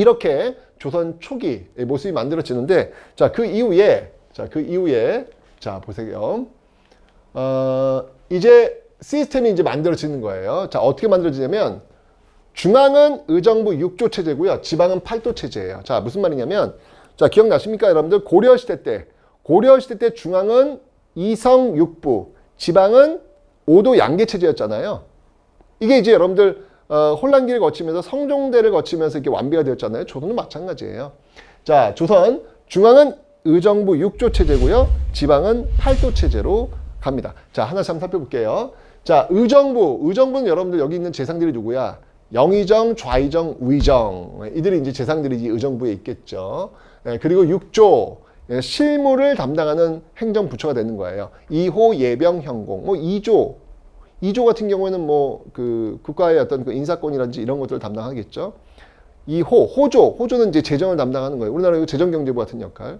이렇게 조선 초기의 모습이 만들어지는데 자 그 이후에 자 그 이후에 자 보세요. 어, 이제 시스템이 이제 만들어지는 거예요. 자 어떻게 만들어지냐면 중앙은 의정부 6조 체제고요. 지방은 8도 체제예요. 자 무슨 말이냐면 자 기억나십니까 여러분들 고려 시대 때 고려 시대 때 중앙은 이성 6부, 지방은 5도 양계 체제였잖아요. 이게 이제 여러분들 어, 혼란기를 거치면서 성종대를 거치면서 이렇게 완비가 되었잖아요. 조선도 마찬가지예요. 자, 조선 중앙은 의정부 6조 체제고요. 지방은 8도 체제로 갑니다. 자, 하나씩 한번 살펴볼게요. 자, 의정부, 의정부는 여러분들 여기 있는 재상들이 누구야? 영의정, 좌의정, 우의정. 이들이 이제 재상들이 이 의정부에 있겠죠. 예, 그리고 6조, 예, 실무를 담당하는 행정부처가 되는 거예요. 2호 예병 현공, 뭐 2조, 2조 같은 경우에는 뭐 그 국가의 어떤 그 인사권이라든지 이런 것들을 담당하겠죠. 2호, 호조, 호조는 이제 재정을 담당하는 거예요. 우리나라 재정경제부 같은 역할.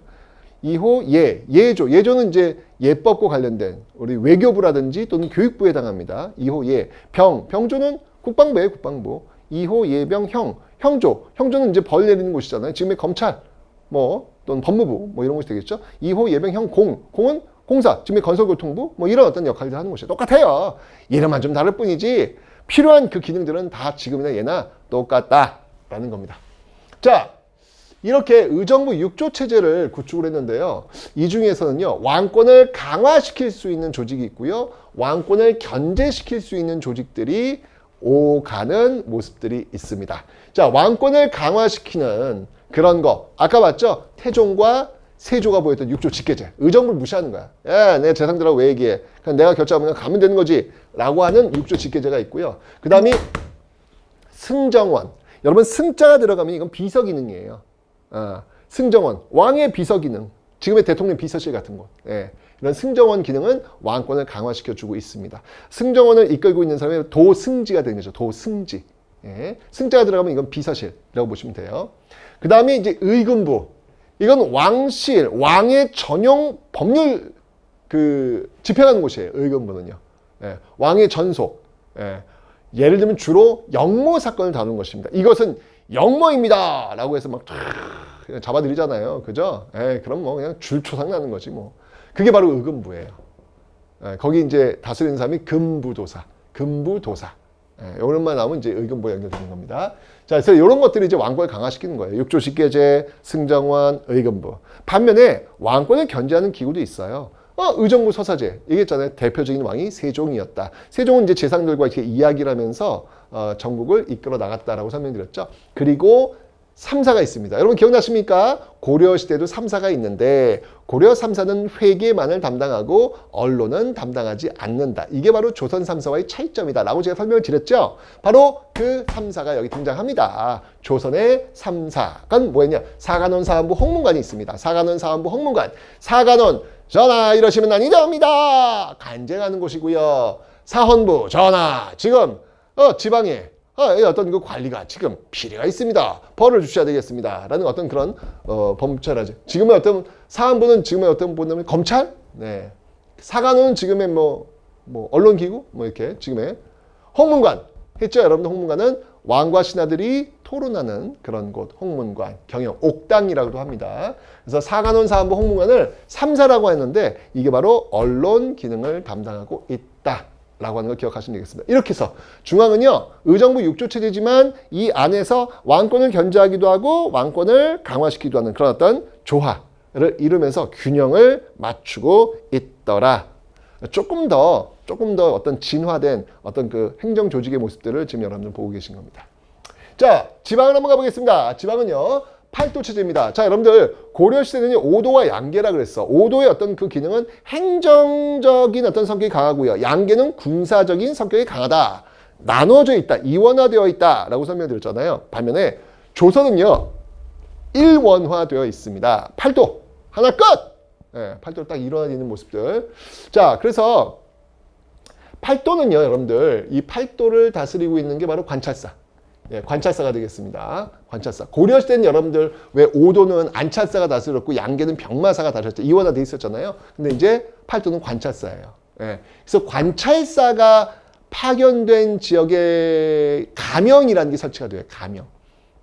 2호 예, 예조, 예조는 이제 예법과 관련된 우리 외교부라든지 또는 교육부에 해당합니다. 2호 예, 병, 병조는 국방부에 국방부. 2호 예병 형, 형조, 형조는 이제 벌 내리는 곳이잖아요. 지금의 검찰, 뭐 또는 법무부 뭐 이런 곳이 되겠죠. 2호 예병 형 공, 공은 공사, 지금의 건설교통부 뭐 이런 어떤 역할을 하는 곳이에요. 똑같아요. 이름만 좀 다를 뿐이지 필요한 그 기능들은 다 지금이나 예나 똑같다라는 겁니다. 자, 이렇게 의정부 6조 체제를 구축을 했는데요. 이 중에서는요, 왕권을 강화시킬 수 있는 조직이 있고요. 왕권을 견제시킬 수 있는 조직들이 오가는 모습들이 있습니다. 자, 왕권을 강화시키는 그런 거. 아까 봤죠? 태종과 세조가 보였던 6조 직계제. 의정부를 무시하는 거야. 야, 내 재상들하고 왜 얘기해? 그냥 내가 결정하면 가면 되는 거지. 라고 하는 6조 직계제가 있고요. 그 다음이 승정원. 여러분, 승자가 들어가면 이건 비서 기능이에요. 아, 승정원. 왕의 비서 기능. 지금의 대통령 비서실 같은 곳. 예. 이런 승정원 기능은 왕권을 강화시켜 주고 있습니다. 승정원을 이끌고 있는 사람이 도승지가 되는 거죠. 도승지. 예. 승자가 들어가면 이건 비서실이라고 보시면 돼요. 그 다음에 이제 의금부. 이건 왕실, 왕의 전용 법률 그 집행하는 곳이에요. 의금부는요. 예. 왕의 전속. 예. 예를 들면 주로 영모 사건을 다루는 것입니다. 이것은 영모입니다. 라고 해서 막 잡아들이잖아요. 그죠? 예, 그럼 뭐 그냥 줄초상 나는 거지 뭐. 그게 바로 의금부예요. 예, 거기 이제 다스리는 사람이 금부도사, 금부도사. 예, 이런만 나오면 이제 의금부 연결되는 겁니다. 자, 그래서 이런 것들이 이제 왕권을 강화시키는 거예요. 육조식 계제, 승정원, 의금부. 반면에 왕권을 견제하는 기구도 있어요. 어, 의정부 서사제. 얘기했잖아요. 대표적인 왕이 세종이었다. 세종은 이제 재상들과 이렇게 이야기를 하면서 어, 전국을 이끌어 나갔다라고 설명드렸죠. 그리고 삼사가 있습니다. 여러분 기억나십니까? 고려 시대도 삼사가 있는데 고려 삼사는 회계만을 담당하고 언론은 담당하지 않는다. 이게 바로 조선 삼사와의 차이점이다라고 제가 설명을 드렸죠. 바로 그 삼사가 여기 등장합니다. 조선의 삼사가 뭐였냐? 사관원 사안부 홍문관이 있습니다. 사관원 사안부 홍문관. 사관원 전하 이러시면 아니 됩니다. 간쟁하는 곳이고요. 사헌부 전하 지금 어, 지방에 어, 이 어떤 그 관리가 지금 피해가 있습니다. 벌을 주셔야 되겠습니다. 라는 어떤 그런 어, 범죄라죠. 지금의 어떤 사안부는 지금의 어떤 보면 검찰, 네. 사관은 지금의 뭐, 뭐 언론기구, 뭐 이렇게 지금의 홍문관 했죠. 여러분들 홍문관은 왕과 신하들이 토론하는 그런 곳, 홍문관, 경영, 옥당이라고도 합니다. 그래서 사관원 사안부 홍문관을 삼사라고 했는데 이게 바로 언론 기능을 담당하고 있다. 라고 하는 걸 기억하시면 되겠습니다. 이렇게 해서 중앙은요, 의정부 6조 체제지만 이 안에서 왕권을 견제하기도 하고 왕권을 강화시키기도 하는 그런 어떤 조화를 이루면서 균형을 맞추고 있더라. 조금 더, 조금 더 어떤 진화된 어떤 그 행정 조직의 모습들을 지금 여러분들 보고 계신 겁니다. 자, 지방을 한번 가보겠습니다. 지방은요, 팔도 체제입니다. 자, 여러분들 고려 시대는 오도와 양계라 그랬어. 오도의 어떤 그 기능은 행정적인 어떤 성격이 강하고요. 양계는 군사적인 성격이 강하다. 나눠져 있다. 이원화되어 있다라고 설명드렸잖아요. 반면에 조선은요. 일원화되어 있습니다. 팔도 하나 끝. 네, 팔도로 딱 일어나는 모습들. 자, 그래서 팔도는요, 여러분들 이 팔도를 다스리고 있는 게 바로 관찰사. 예, 관찰사가 되겠습니다. 관찰사. 고려 시대는 여러분들 왜 오도는 안찰사가 다스렸고 양계는 병마사가 다스렸죠. 이원화돼 있었잖아요. 근데 이제 팔도는 관찰사예요. 예, 그래서 관찰사가 파견된 지역에 가명이라는 게 설치가 돼요. 가명.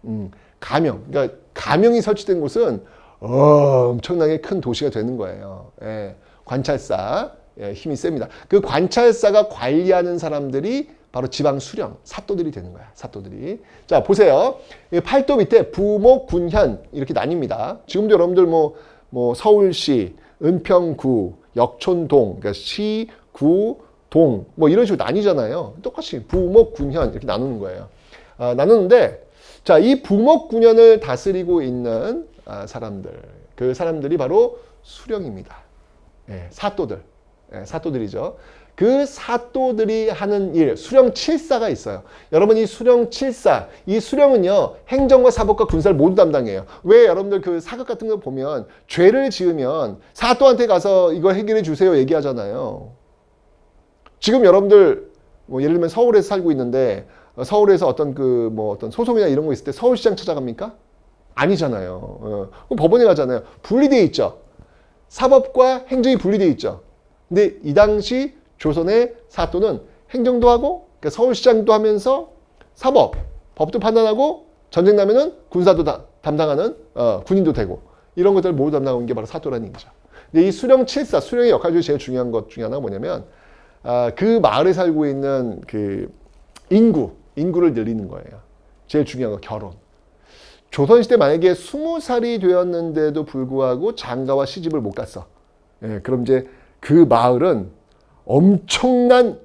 음, 가명, 그러니까 가명이 설치된 곳은 엄청나게 큰 도시가 되는 거예요. 예, 관찰사 예, 힘이 셉니다. 그 관찰사가 관리하는 사람들이 바로 지방 수령 사또들이 되는 거야. 사또들이. 자 보세요. 이 팔도 밑에 부목 군현 이렇게 나뉩니다. 지금도 여러분들 뭐, 뭐 서울시, 은평구, 역촌동, 그러니까 시, 구, 동, 뭐 이런 식으로 나뉘잖아요. 똑같이 부목 군현 이렇게 나누는 거예요. 아, 나누는데 자, 이 부목 군현을 다스리고 있는 아, 사람들, 그 사람들이 바로 수령입니다. 예, 사또들, 예, 사또들이죠. 그 사또들이 하는 일, 수령 칠사가 있어요. 여러분 이 수령 칠사, 이 수령은요 행정과 사법과 군사를 모두 담당해요. 왜 여러분들 그 사극 같은 거 보면 죄를 지으면 사또한테 가서 이거 해결해 주세요 얘기하잖아요. 지금 여러분들 뭐 예를 들면 서울에서 살고 있는데 어, 서울에서 어떤 그 뭐 어떤 소송이나 이런 거 있을 때 서울시장 찾아갑니까? 아니잖아요. 어, 그럼 법원에 가잖아요. 분리되어 있죠. 사법과 행정이 분리되어 있죠. 근데 이 당시 조선의 사또는 행정도 하고 그러니까 서울시장도 하면서 사법, 법도 판단하고 전쟁 나면은 군사도 다, 담당하는 어, 군인도 되고 이런 것들을 모두 담당하는 게 바로 사또라는 얘기죠. 근데 이 수령 칠사, 수령의 역할 중에 제일 중요한 것 중에 하나가 뭐냐면 아, 그 마을에 살고 있는 그 인구, 인구를 늘리는 거예요. 제일 중요한 거 결혼. 조선시대 만약에 스무 살이 되었는데도 불구하고 장가와 시집을 못 갔어. 예, 그럼 이제 그 마을은 엄청난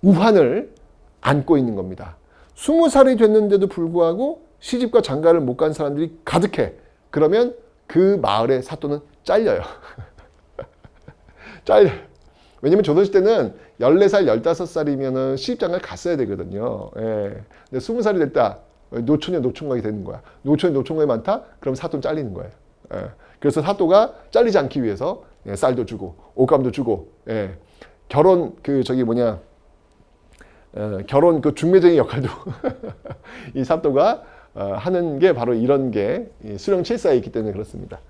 우환을 안고 있는 겁니다. 스무 살이 됐는데도 불구하고 시집과 장가를 못 간 사람들이 가득해. 그러면 그 마을의 사또는 잘려요. 잘려. 왜냐면 조선시 대는 14살, 15살이면은 시집장가를 갔어야 되거든요. 예. 근데 20살이 됐다. 노촌에 노총각이 되는 거야. 노촌에 노총각이 많다? 그럼 사또는 잘리는 거예요. 예. 그래서 사또가 잘리지 않기 위해서 예, 쌀도 주고, 옷감도 주고, 예. 결혼, 그, 저기 뭐냐, 어, 결혼 그 중매쟁이 역할도 이 사또가 어, 하는 게 바로 이런 게 수령 칠사에 있기 때문에 그렇습니다.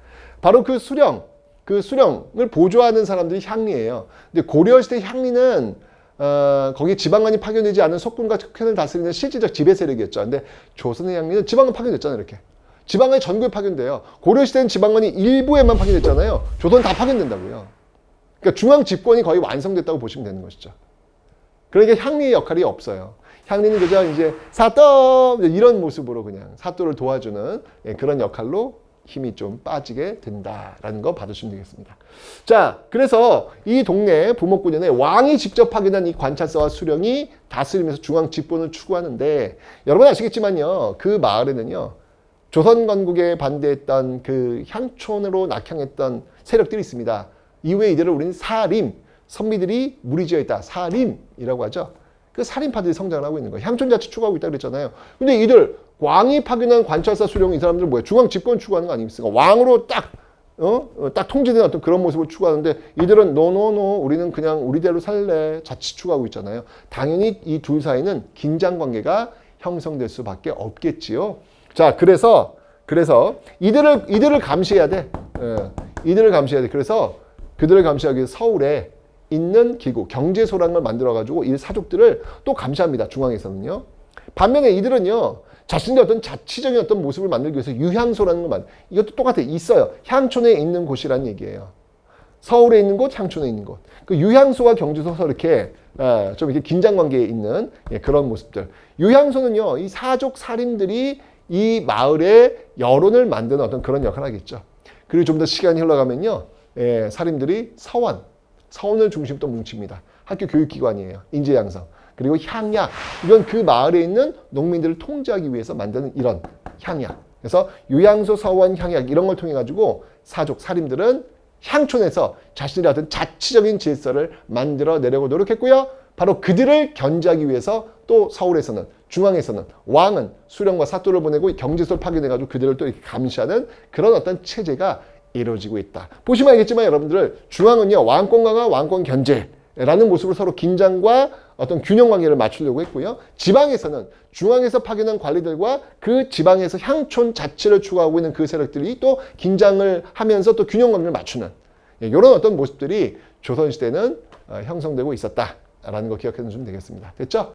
바로 그 수령, 그 수령을 보조하는 사람들이 향리예요. 근데 고려 시대 향리는 어, 거기 지방관이 파견되지 않은 속군과 특권을 다스리는 실질적 지배 세력이었죠. 근데 조선의 향리는 지방관 파견됐잖아요, 이렇게. 지방관이 전국에 파견돼요. 고려시대는 지방관이 일부에만 파견됐잖아요. 조선은 다 파견된다고요. 그러니까 중앙 집권이 거의 완성됐다고 보시면 되는 것이죠. 그러니까 향리의 역할이 없어요. 향리는 그저 이제 사또 이런 모습으로 그냥 사또를 도와주는 예, 그런 역할로 힘이 좀 빠지게 된다라는 거 받으시면 되겠습니다. 자, 그래서 이 동네 부목군연에 왕이 직접 파견한 이 관찰사와 수령이 다스리면서 중앙 집권을 추구하는데 여러분 아시겠지만요, 그 마을에는요 조선 건국에 반대했던 그 향촌으로 낙향했던 세력들이 있습니다. 이후에 이들을 우리는 사림, 선비들이 무리지어 있다. 사림이라고 하죠. 그 살인파들이 성장을 하고 있는 거예요. 향촌 자체 추구하고 있다 그랬잖아요. 근데 이들 왕이 파견한 관찰사 수령 이 사람들은 뭐예요? 중앙 집권 추구하는 거 아닙니까? 왕으로 딱 어? 어, 딱 통제된 어떤 그런 모습을 추구하는데 이들은 노노노 우리는 그냥 우리대로 살래 자칫 추구하고 있잖아요. 당연히 이 둘 사이는 긴장 관계가 형성될 수밖에 없겠지요. 자, 그래서 그래서 이들을 이들을 감시해야 돼. 예, 이들을 감시해야 돼. 그래서 그들을 감시하기 위해서 서울에 있는 기구 경제소랑을 만들어 가지고 이 사족들을 또 감시합니다. 중앙에서는요. 반면에 이들은요. 자신의 어떤 자치적인 어떤 모습을 만들기 위해서 유향소라는 걸 만. 이것도 똑같아 있어요. 향촌에 있는 곳이라는 얘기예요. 서울에 있는 곳, 향촌에 있는 곳. 그 유향소와 경주소서 이렇게 아, 좀 이렇게 긴장 관계에 있는 예, 그런 모습들. 유향소는요, 이 사족 살인들이 이 마을의 여론을 만드는 어떤 그런 역할을 하겠죠. 그리고 좀 더 시간이 흘러가면요, 예, 살인들이 서원, 서원을 중심 또 뭉칩니다. 학교 교육기관이에요. 인재 양성. 그리고 향약. 이건 그 마을에 있는 농민들을 통제하기 위해서 만드는 이런 향약. 그래서 유양소, 서원, 향약 이런 걸 통해 가지고 사족, 살인들은 향촌에서 자신들의 어떤 자치적인 질서를 만들어 내려고 노력했고요. 바로 그들을 견제하기 위해서 또 서울에서는 중앙에서는 왕은 수령과 사또를 보내고 경제소를 파견해가지고 그들을 또 감시하는 그런 어떤 체제가 이루어지고 있다. 보시면 알겠지만 여러분들 중앙은요 왕권과가 왕권 견제 라는 모습으로 서로 긴장과 어떤 균형 관계를 맞추려고 했고요. 지방에서는 중앙에서 파견한 관리들과 그 지방에서 향촌 자체를 추구하고 있는 그 세력들이 또 긴장을 하면서 또 균형 관계를 맞추는 이런 어떤 모습들이 조선시대는 어, 형성되고 있었다 라는 거 기억해 주시면 되겠습니다. 됐죠?